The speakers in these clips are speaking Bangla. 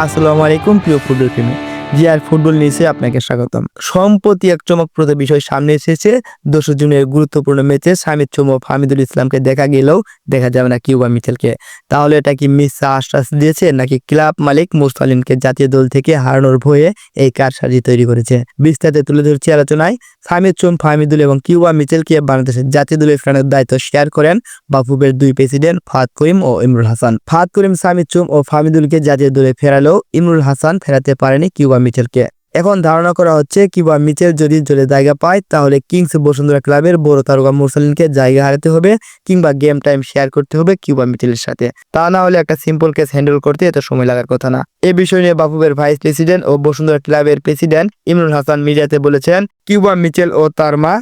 আসসালামু আলাইকুম প্রিয় ফুটবল প্রেমী। জি আর ফুটবল নিউজে আপনাকে স্বাগতম। সম্প্রতি এক চমকপ্রদ বিষয় সামনে এসেছে। দোসর জুনের গুরুত্বপূর্ণ ম্যাচে সামিদ চুমো ফামিদুল ইসলামকে দেখা গেলেও দেখা যাবে না কিউবা মিচেলকে তাহলে এটা কি মিসা আশ্বাস দিয়েছে নাকি ক্লাব মালিক মুস্তালিমকে জাতীয় দল থেকে হারানোর ভয়ে এই কারসাজি তৈরি করেছে? বিস্তারিত তুলে ধরছি আলোচনায়। সামিদ চুম ফাহমিদুল এবং কিউবা মিচেলকে বাংলাদেশের জাতীয় দলের ফেরানোর দায়িত্ব শেয়ার করেন বাফুবের দুই প্রেসিডেন্ট ফাহাদ করিম ও ইমরুল হাসান। ফাহাদ করিম, সামিদ চুম ও ফাহমিদুলকে জাতীয় দলে ফেরালেও ইমরুল হাসান ফেরাতে পারেনি কিউবা মিচেলকে। এখন ধারণা করা হচ্ছে, কিংবা মিচেল যদি জোরে জায়গা পায়, তাহলে কিংস বসুন্ধরা ক্লাবের বড় তারকা মুরসালিনকে জায়গা হারাতে হবে, কিংবা গেম টাইম শেয়ার করতে হবে কিউবা মিচেলের সাথে। তা না হলে একটা সিম্পল কেস হ্যান্ডেল করতে এত সময় লাগার কথা না। এ বিষয় নিয়ে বাফুবের ভাইস প্রেসিডেন্ট ও বসুন্ধরা ক্লাবের প্রেসিডেন্ট ইমরুল হাসান মিডিয়াতে বলেছেন, কিউবা মিচেল ও তার মা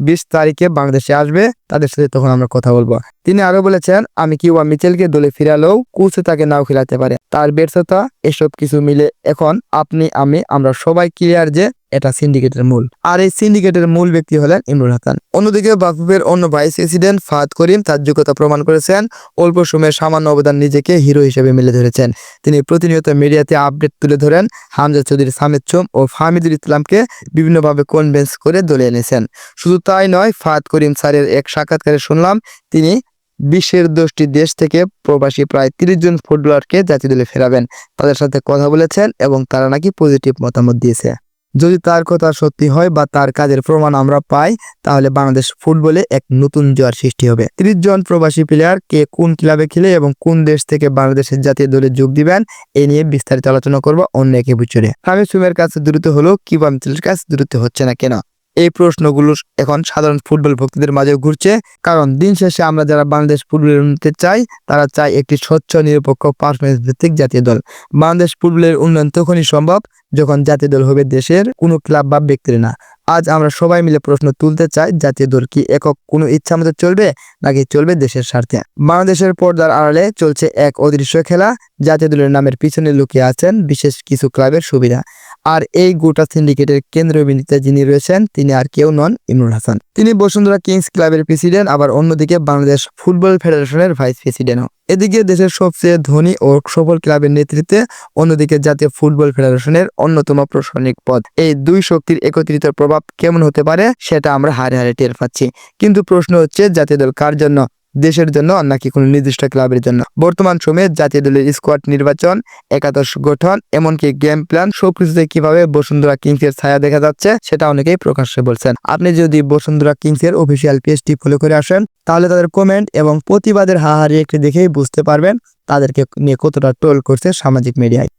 বিশ তারিখে বাংলাদেশে আসবে, তাদের সাথে তখন আমরা কথা বলব। তিনি আরও বলেছেন, আমি কিউবা মিচেলকে দলে ফিরালেও কুচে তাকে নাও খেলাতে পারে। তার ব্যর্থতা, এসব কিছু মিলে এখন আপনি, আমি, আমরা সবাই ক্লিয়ার যে এটা সিন্ডিকেটের মূল। আর এই সিন্ডিকেটের মূল ব্যক্তি হলেন ইমরুল হাসান। অন্যদিকে বাফুফের অন্য ভাইস প্রেসিডেন্ট ফাহাদ করিম তার যোগ্যতা প্রমাণ করেছেন। অল্প সময়ে সামান্য অবদান নিজেকে হিরো হিসেবে মেলে ধরেছেন। তিনি প্রতিনিয়ত মিডিয়াতে আপডেট তুলে ধরেন। হামজা চৌধুরী, সামিদ চোম ও ফাহমিদুল ইসলামকে বিভিন্নভাবে কনভেন্স করে দলে এনেছেন। শুধু তাই নয়, ফাহাদ করিম স্যারের এক সাক্ষাৎকারে শুনলাম, তিনি বিশ্বের দশটি দেশ থেকে প্রবাসী প্রায় তিরিশ জন ফুটবলারকে জাতীয় দলে ফেরাবেন। তাদের সাথে কথা বলেছেন এবং তারা নাকি পজিটিভ মতামত দিয়েছে। যদি তার কথা সত্যি হয় বা তার কাজের প্রমাণ আমরা পাই, তাহলে বাংলাদেশ ফুটবলে এক নতুন জোয়ার সৃষ্টি হবে। ত্রিশ জন প্রবাসী প্লেয়ার কে কোন ক্লাবে খেলে এবং কোন দেশ থেকে বাংলাদেশের জাতীয় দলে যোগ দিবেন, এ নিয়ে বিস্তারিত আলোচনা করব অন্য এক বছরে আমি সুমের কাছে দ্রুত হলো কিবা মিচেলের কাছে দ্রুত হচ্ছে না কেন? এই প্রশ্নগুলো এখন সাধারণ ফুটবল ভক্তদের মাঝে ঘুরছে। কারণ দিন শেষে আমরা যারা বাংলাদেশ ফুটবলের উন্নতি চাই, তারা চাই একটি স্বচ্ছ, নিরপেক্ষ পারফরমেন্স ভিত্তিক জাতীয় দল। বাংলাদেশ ফুটবলের উন্নয়ন তখনই সম্ভব যখন জাতীয় দল হবে দেশের কোনো ক্লাব বা ব্যক্তির না। আজ আমরা সবাই মিলে প্রশ্ন তুলতে চাই, জাতীয় দল কি একক কোনো ইচ্ছা মতো চলবে, নাকি চলবে দেশের স্বার্থে? বাংলাদেশের পর্দার আড়ালে চলছে এক অদৃশ্য খেলা। জাতীয় দলের নামের পিছনে লুকিয়ে আছেন বিশেষ কিছু ক্লাবের সুবিধা। আর এই গোটা সিন্ডিকেটের কেন্দ্রীয় বিনীতে যিনি রয়েছেন, তিনি আর কেউ নন ইমরুল হাসান। তিনি বসুন্ধরা কিংস ক্লাবের প্রেসিডেন্ট আবার অন্যদিকে বাংলাদেশ ফুটবল ফেডারেশনের ভাইস প্রেসিডেন্টও এদিকে দেশের সবচেয়ে ধনী ও সফল ক্লাবের নেতৃত্বে, অন্যদিকে জাতীয় ফুটবল ফেডারেশনের অন্যতম প্রশাসনিক পদ। এই দুই শক্তির একত্রিত প্রভাব কেমন হতে পারে, সেটা আমরা হারে হারে টের পাচ্ছি। কিন্তু প্রশ্ন হচ্ছে, জাতীয় দল কার জন্য দেশের জন্য নাকি কোনো নির্দিষ্ট ক্লাবের জন্য? বর্তমান সময়ে জাতীয় দলের স্কোয়াড নির্বাচন, একাদশ গঠন, এমনকি গেম প্ল্যান সবকিছুতে কীভাবে বসুন্ধরা কিংসের ছায়া দেখা যাচ্ছে সেটা অনেকেই প্রকাশ্যে বলছেন। আপনি যদি বসুন্ধরা কিংসের অফিসিয়াল পেজটি ফলো করে আসেন, তাহলে তাদের কমেন্ট এবং প্রতিবাদের হাহারি একটি দেখেই বুঝতে পারবেন তাদেরকে নিয়ে কতটা ট্রোল করছে সামাজিক মিডিয়ায়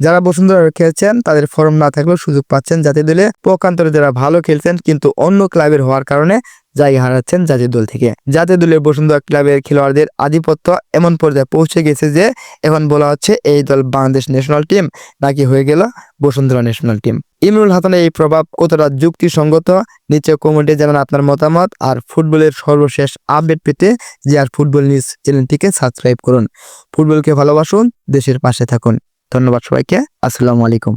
যারা বসুন্ধরা খেলছেন, তাদের ফর্ম না থাকলেও সুযোগ পাচ্ছেন জাতীয় দলে। পক্ষান্তরে যারা ভালো খেলছেন, কিন্তু অন্য ক্লাবের হওয়ার কারণে জায়গা হারাচ্ছেন জাতীয় দল থেকে। জাতীয় দলের বসুন্ধরা ক্লাবের খেলোয়াড়দের আধিপত্য এমন পর্যায়ে পৌঁছে গেছে যে, এখন বলা হচ্ছে এই দল বাংলাদেশ ন্যাশনাল টিম নাকি হয়ে গেল বসুন্ধরা ন্যাশনাল টিম। ইমরুল হাসানের এই প্রভাব কতটা যুক্তিসঙ্গত, নিচে কমেন্টে জানান আপনার মতামত। আর ফুটবলের সর্বশেষ আপডেট পেতে যে আর ফুটবল নিউজ চ্যানেলটিকে সাবস্ক্রাইব করুন। ফুটবলকে ভালোবাসুন, দেশের পাশে থাকুন। ধন্যবাদ সবাইকে, আসসালামু আলাইকুম।